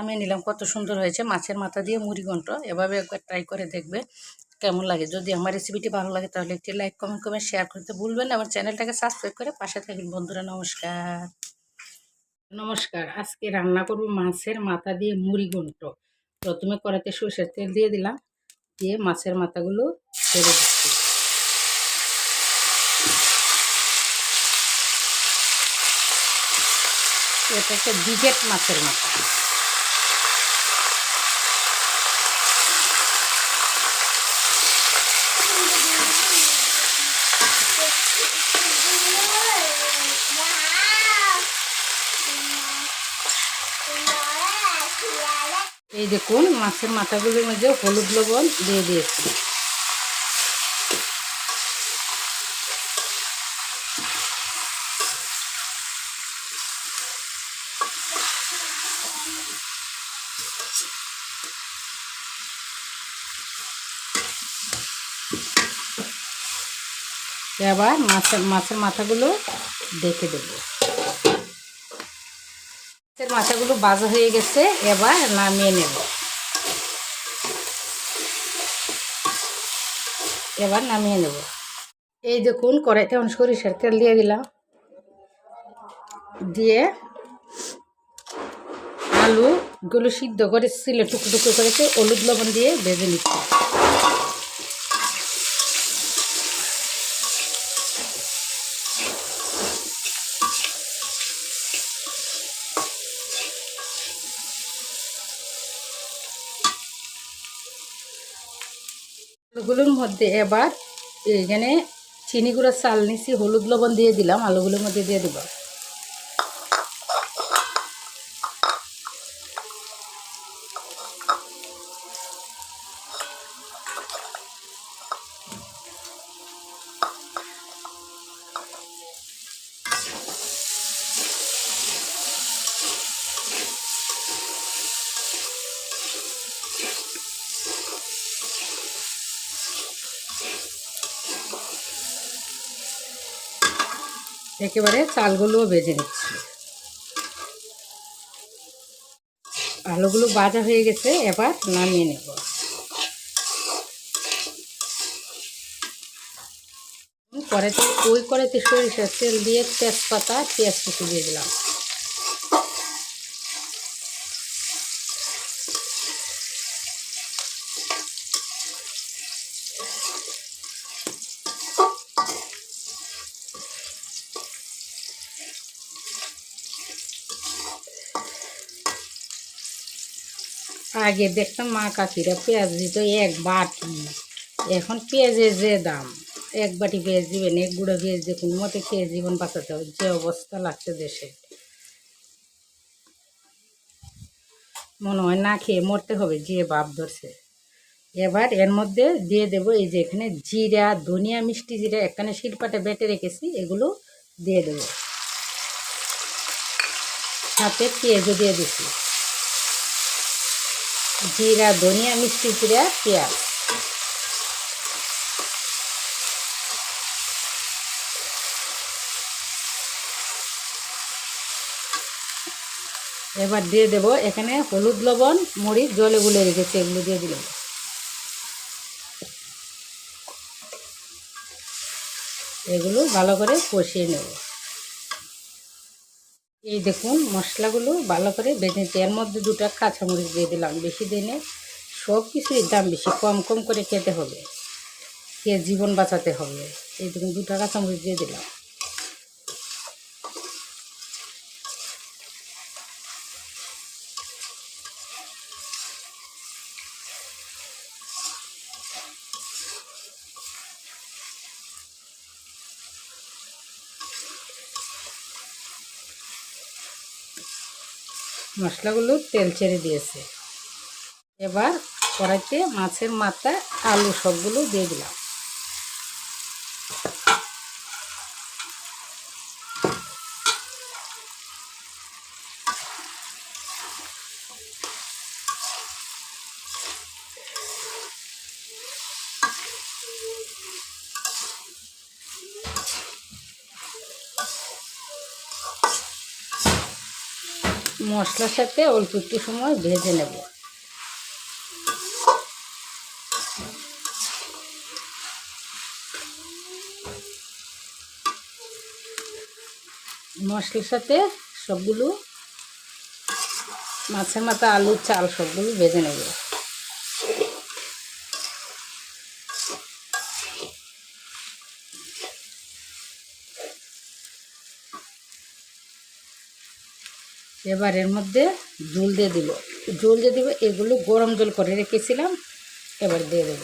আমি নিলাম, কত সুন্দর হয়েছে। মাছের মাথা দিয়ে মুড়ি ঘন্ট। এভাবে একবার ট্রাই করে দেখবে কেমন লাগে। যদি আমার রেসিপিটি ভালো লাগে, তাহলে একটি লাইক কমেন্ট কমেন্ট শেয়ার করতে ভুলবেন আমার চ্যানেলটাকে সাবস্ক্রাইব করে পাশে থাকবেন। বন্ধুরা, নমস্কার। নমস্কার। আজকে রান্না করব মাছের মাথা দিয়ে মুড়ি ঘন্ট। প্রথমে কড়াতে সরষের তেল দিয়ে দিলাম, দিয়ে মাছের মাথাগুলো ছেড়ে দিচ্ছি। এটা একটা বিগেট মাছের মাথা। এই দেখুন মাছের মাথাগুলোর মধ্যে হলুদ লবণ দিয়ে দিয়েছি। এবার মাছের মাছের মাথাগুলো দেখে দেবো। মাছের মাথাগুলো বাজা হয়ে গেছে, এবার নামিয়ে নেব। এবার নামিয়ে নেব। এই দেখুন, কড়াইতে অনেক সরিষার তেল দিয়ে দিলাম। দিয়ে আলুগুলো সিদ্ধ করে, সিলে টুকরো টুকরো করেছে, হলুদ লবণ দিয়ে ভেজে নিচ্ছি। আলুগুলোর মধ্যে এবার এখানে চিনি গুঁড়ো চাল নিছি হলুদ লবণ দিয়ে দিলাম, আলুগুলোর মধ্যে দিয়ে দিব। একেবারে চালগুলোও ভেজে নিচ্ছি। আলুগুলো ভাজা হয়ে গেছে, এবার নামিয়ে নেব। কড়াইতে ওই কড়াইতে সরিষার তেল দিয়ে তেজপাতা, পেঁয়াজ কুচি দিয়ে দিলাম। আগে দেখতাম মা কাকিরা পেঁয়াজ দিত এক বাটি। এখন পেঁয়াজের যে দাম, এক বাটি পেঁয়াজ দিবেন, এক গুঁড়ো পেঁয়াজ দিয়ে কোনো মতে খেয়ে জীবন বাঁচাতে হবে, যে অবস্থা লাগছে দেশে। মনে হয় না খেয়ে মরতে হবে, যে বাপ ধরছে। এবার এর মধ্যে দিয়ে দেব এই যে এখানে জিরা, ধনিয়া, মিষ্টি জিরা এখানে শিলপাটে বেটে রেখেছি, এগুলো দিয়ে দেবো। সাথে পেঁয়াজও দিয়ে দিচ্ছি। জিরা, ধনিয়া, মিষ্টি জিরা, পেঁয়াজ। এবার দিয়ে দেব এখানে হলুদ, লবণ, মরিচ, জলে গুলে রেখেছি, এগুলো দিয়ে দিলাম। এগুলো ভালো করে কষিয়ে নেব। এই দেখুন মশলাগুলো ভালো করে বেঁধেছি এর মধ্যে দুটা কাঁচামরিচ দিয়ে দিলাম, বেশি দিনে সব কিছুই দাম বেশি, কম কম করে খেতে হবে। খেয়ে জীবন বাঁচাতে হবে। এই দেখুন দুটা কাঁচামরিচ দিয়ে দিলাম। মশলাগুলো তেল ছেড়ে দিয়েছে। এবার কড়াইতে মাছের মাথা আলু সবগুলো দিয়ে দিলাম। মশলার সাথে অল্প একটু সময় ভেজে নেব। মশলার সাথে সবগুলো মাছের মাথা আলু চাল সবগুলো ভেজে নেব। এবার এর মধ্যে জল দিয়ে দিব। জল দিয়ে দিব, এগুলো গরম জল করে রেখেছিলাম, এবার দিয়ে দেব।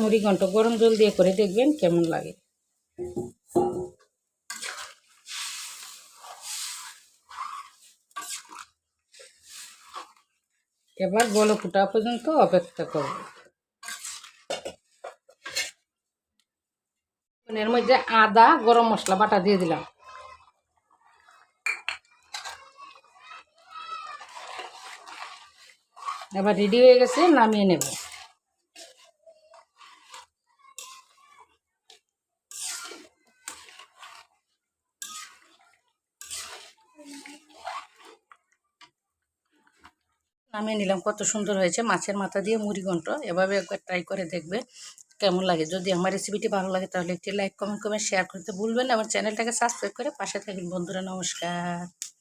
মুড়ি ঘন্ট গরম জল দিয়ে করে দেখবেন কেমন লাগে। এবার বলো ফুটা পর্যন্ত অপেক্ষা করব। এর মধ্যে আদা, গরম মশলা বাটা দিয়ে দিলাম। এবার রেডি হয়ে গেছে, নামিয়ে নেব। নামিয়ে নিলাম, কত সুন্দর হয়েছে। মাছের মাথা দিয়ে মুড়ি ঘন্ট। এভাবে একবার ট্রাই করে দেখবে কেমন লাগে। যদি আমার রেসিপিটি ভালো লাগে, তাহলে একটি লাইক কমেন্ট কমেন্ট শেয়ার করতে ভুলবেন আমার চ্যানেলটাকে সাবস্ক্রাইব করে পাশে থাকবেন। বন্ধুরা, নমস্কার।